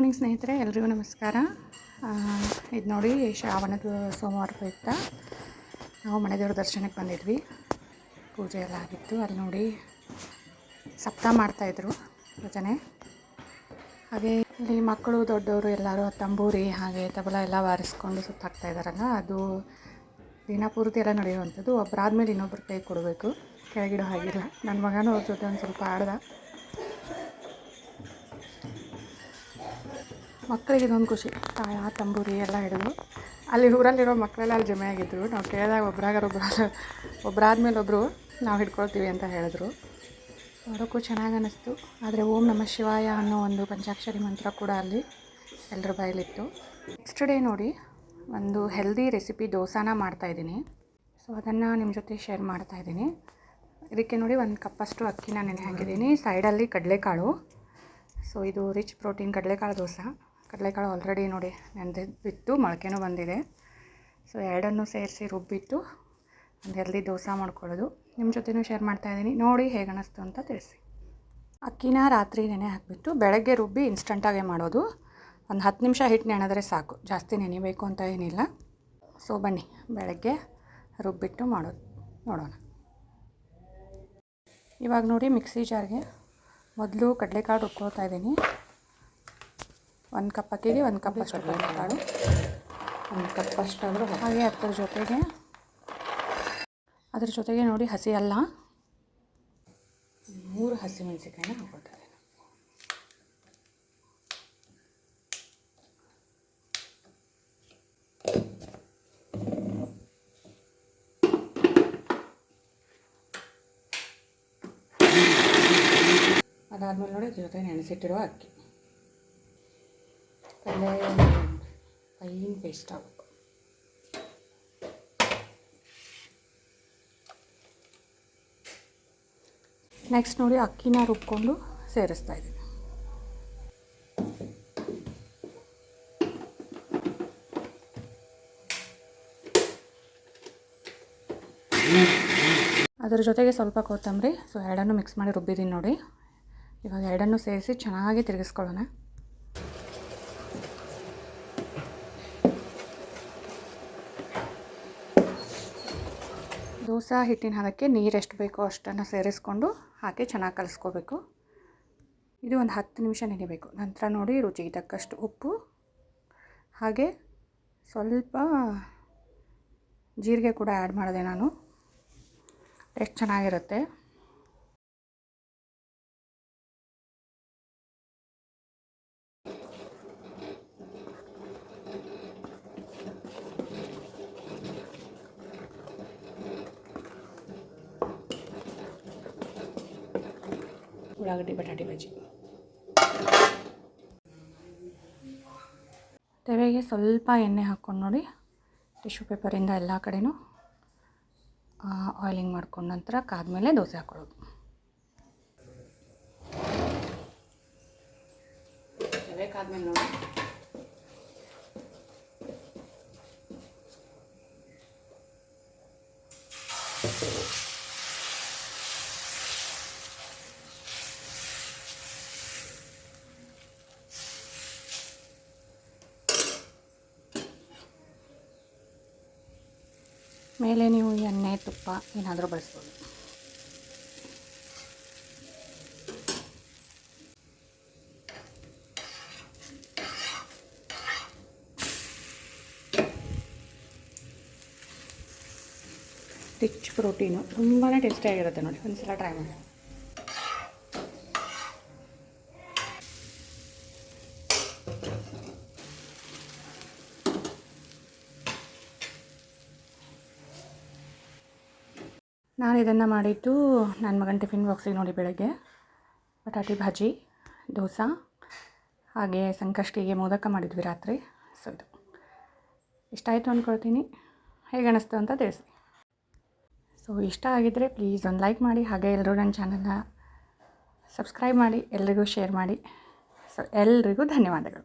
Morning ಸ್ನೇಹಿತರೆ, ಎಲ್ರಿಗೂ ನಮಸ್ಕಾರ. ಇದು ನೋಡಿ ಶ್ರಾವಣದ ಸೋಮವಾರ ಪ್ರಯುಕ್ತ ನಾವು ಮನೆ ದೇವ್ರ ದರ್ಶನಕ್ಕೆ ಬಂದಿದ್ವಿ. ಪೂಜೆ ಎಲ್ಲ ಆಗಿತ್ತು. ಅಲ್ಲಿ ನೋಡಿ ಸಪ್ತ ಮಾಡ್ತಾಯಿದ್ರು ಭಜನೆ ಹಾಗೆ ಇಲ್ಲಿ ಮಕ್ಕಳು, ದೊಡ್ಡವರು ಎಲ್ಲರೂ ತಂಬೂರಿ, ಹಾಗೆ ತಬಲ ಎಲ್ಲ ಬಾರಿಸ್ಕೊಂಡು ಸುತ್ತಾಕ್ತಾ ಇದ್ದಾರಲ್ಲ, ಅದು ದಿನ ಪೂರ್ತಿ ಎಲ್ಲ ನಡೆಯುವಂಥದ್ದು. ಒಬ್ಬರಾದ್ಮೇಲೆ ಇನ್ನೊಬ್ರು ಕೈ ಕೊಡಬೇಕು. ಕೆಳಗಿಡೋ ಹಾಗಿಲ್ಲ. ನನ್ನ ಮಗನೂ ಅವ್ರ ಜೊತೆ ಒಂದು ಸ್ವಲ್ಪ ಆಡ್ದ. ಮಕ್ಕಳಿಗೆ ಇದೊಂದು ಖುಷಿ. ತಾಯ ತಂಬೂರಿ ಎಲ್ಲ ಹಿಡಿದು ಅಲ್ಲಿ ಊರಲ್ಲಿರೋ ಮಕ್ಕಳೆಲ್ಲ ಅಲ್ಲಿ ಜಮೆ ಆಗಿದ್ದರು ನಾವು ಕೇಳಿದಾಗ ಒಬ್ರಾಗಾರ ಒಬ್ಬರ ಒಬ್ಬರಾದ್ಮೇಲೆ ಒಬ್ಬರು ನಾವು ಹಿಡ್ಕೊಳ್ತೀವಿ ಅಂತ ಹೇಳಿದ್ರು. ನೋಡೋಕ್ಕೂ ಚೆನ್ನಾಗಿ ಅನ್ನಿಸ್ತು ಆದರೆ ಓಂ ನಮ ಶಿವಾಯ ಅನ್ನೋ ಒಂದು ಪಂಚಾಕ್ಷರಿ ಮಂತ್ರ ಕೂಡ ಅಲ್ಲಿ ಎಲ್ಲರ ಬಾಯಲ್ಲಿತ್ತು. ನೆಕ್ಸ್ಟ್ ಡೇ ನೋಡಿ ಒಂದು ಹೆಲ್ದಿ ರೆಸಿಪಿ ದೋಸಾನ ಮಾಡ್ತಾಯಿದ್ದೀನಿ ಸೊ ಅದನ್ನು ನಿಮ್ಮ ಜೊತೆ ಶೇರ್ ಮಾಡ್ತಾಯಿದ್ದೀನಿ ಇದಕ್ಕೆ ನೋಡಿ ಒಂದು ಕಪ್ಪಷ್ಟು ಅಕ್ಕಿನ ನೆನೆ ಹಾಕಿದ್ದೀನಿ. ಸೈಡಲ್ಲಿ ಕಡಲೆಕಾಳು. ಸೊ ಇದು ರಿಚ್ ಪ್ರೋಟೀನ್ ಕಡಲೆಕಾಳು ದೋಸೆ. ಕಡಲೆಕಾಳು ಆಲ್ರೆಡಿ ನೋಡಿ ನೆನೆದಿತ್ತು ಮೊಳಕೆನೂ ಬಂದಿದೆ. ಸೊ ಎರಡನ್ನೂ ಸೇರಿಸಿ ರುಬ್ಬಿಟ್ಟು ಒಂದು ಹೆಲ್ದಿ ದೋಸೆ ಮಾಡ್ಕೊಳ್ಳೋದು. ನಿಮ್ಮ ಜೊತೆನೂ ಶೇರ್ ಮಾಡ್ತಾಯಿದ್ದೀನಿ ನೋಡಿ ಹೇಗೆ ಅನ್ನಿಸ್ತು ಅಂತ ತಿಳಿಸಿ. ಅಕ್ಕಿನ ರಾತ್ರಿ ನೆನೆ ಹಾಕಿಬಿಟ್ಟು ಬೆಳಗ್ಗೆ ರುಬ್ಬಿ ಇನ್ಸ್ಟಂಟಾಗೆ ಮಾಡೋದು. ಒಂದು ಹತ್ತು ನಿಮಿಷ ಹಿಟ್ಟು ನೆನೆದ್ರೆ ಸಾಕು. ಜಾಸ್ತಿ ನೆನೆಬೇಕು ಅಂತ ಏನಿಲ್ಲ. ಸೊ ಬನ್ನಿ. ಬೆಳಗ್ಗೆ ರುಬ್ಬಿಟ್ಟು ಮಾಡೋದು, ನೋಡೋಣ. ಇವಾಗ ನೋಡಿ ಮಿಕ್ಸಿ ಜಾರ್ಗೆ ಮೊದಲು ಕಡಲೆಕಾಳು ರುಬ್ಕೊಳ್ತಾ ಇದ್ದೀನಿ. ಒಂದು ಕಪ್ ಅಕ್ಕಿಗೆ ಒಂದು ಕಪ್ ಅಷ್ಟು ಕಾಳು. ಒಂದು ಕಪ್ ಅಷ್ಟಾದರೂ ಹಾಗೆ ಅದ್ರ ಜೊತೆಗೆ ಅದ್ರ ಜೊತೆಗೆ ನೋಡಿ ಹಸಿ ಅಲ್ಲ. ಮೂರು ಹಸಿ ಮೆಣಸಿಕಾಯಿನ ಹಾಕೋತಾರೆ ಅದಾದಮೇಲೆ ನೋಡಿ ಅದ್ರ ಜೊತೆ ನೆನೆಸಿಟ್ಟಿರುವ ಅಕ್ಕಿ. ಕಡಲೆ ಫೈನ್ ಪೇಸ್ಟ್ ಆಗಬೇಕು ನೆಕ್ಸ್ಟ್ ನೋಡಿ ಅಕ್ಕಿನ ರುಬ್ಕೊಂಡು ಸೇರಿಸ್ತಾ ಇದ್ದೀನಿ. ಅದರ ಜೊತೆಗೆ ಸ್ವಲ್ಪ ಕೊತ್ತಂಬರಿ ಸೊ ಎರಡನ್ನೂ ಮಿಕ್ಸ್ ಮಾಡಿ ರುಬ್ಬಿದ್ದೀನಿ ನೋಡಿ. ಇವಾಗ ಎರಡನ್ನೂ ಸೇರಿಸಿ ಚೆನ್ನಾಗಿ ತಿರುಗಿಸ್ಕೊಳ್ಳೋಣ. ದೋಸೆ ಹಿಟ್ಟಿನ ಹದಕ್ಕೆ ನೀರು ಬೇಕೋ ಅಷ್ಟನ್ನು ಸೇರಿಸ್ಕೊಂಡು ಹಾಕಿ ಚೆನ್ನಾಗಿ ಕಲಿಸ್ಕೋಬೇಕು. ಇದು ಒಂದು ಹತ್ತು ನಿಮಿಷ ನೆನೆಬೇಕು. ನಂತರ ನೋಡಿ ರುಚಿಗೆ ತಕ್ಕಷ್ಟು ಉಪ್ಪು, ಹಾಗೆ ಸ್ವಲ್ಪ ಜೀರಿಗೆ ಕೂಡ ಆ್ಯಡ್ ಮಾಡಿದೆ ನಾನು. ಟೇಸ್ಟ್ ಚೆನ್ನಾಗಿರುತ್ತೆ. ಉಳ್ಳಾಗಡ್ಡಿ ಬಟಾಟೆ ಬಜ್ಜಿ. ತೆವೆಗೆ ಸ್ವಲ್ಪ ಎಣ್ಣೆ ಹಾಕ್ಕೊಂಡು ನೋಡಿ, ಟಿಶ್ಯೂ ಪೇಪರಿಂದ ಎಲ್ಲ ಕಡೆನೂ ಆಯಿಲಿಂಗ್ ಮಾಡ್ಕೊಂಡು ನಂತರ ಕಾದ್ಮೇಲೆ ದೋಸೆ ಹಾಕ್ಕೊಳ್ಳೋದು ತೆವೆ ಕಾದ್ಮೇಲೆ ನೋಡಿ. ಮೇಲೆ ನೀವು ಎಣ್ಣೆ ತುಪ್ಪ ಏನಾದರೂ ಬಳಸ್ಬೋದು. ರಿಚ್ ಪ್ರೋಟೀನು ತುಂಬಾ ಟೇಸ್ಟಿಯಾಗಿರುತ್ತೆ ನೋಡಿ. ಒಂದ್ಸಲ ಟ್ರೈ ಮಾಡಿ. ನಾನು ಇದನ್ನು ಮಾಡಿದ್ದು ನನ್ನ ಮಗನ ಟಿಫಿನ್ ಬಾಕ್ಸಿಗೆ ನೋಡಿ ಬೆಳಗ್ಗೆ. ಬಟಾಟಿ ಭಾಜಿ, ದೋಸೆ, ಹಾಗೆ ಸಂಕಷ್ಟಿಗೆ ಮೋದಕ ಮಾಡಿದ್ವಿ ರಾತ್ರಿ. ಸೊ ಇದು. ಇಷ್ಟ ಆಯಿತು ಅಂದ್ಕೊಳ್ತೀನಿ ಹೇಗೆ ಅನ್ನಿಸ್ತು ಅಂತ ತಿಳಿಸಿ. ಸೊ ಇಷ್ಟ ಆಗಿದ್ದರೆ ಪ್ಲೀಸ್ ಒಂದು ಲೈಕ್ ಮಾಡಿ, ಹಾಗೆ ಎಲ್ಲರೂ ನನ್ನ ಚಾನಲ್ನ ಸಬ್ಸ್ಕ್ರೈಬ್ ಮಾಡಿ, ಎಲ್ರಿಗೂ ಶೇರ್ ಮಾಡಿ. ಸೊ ಎಲ್ರಿಗೂ ಧನ್ಯವಾದಗಳು.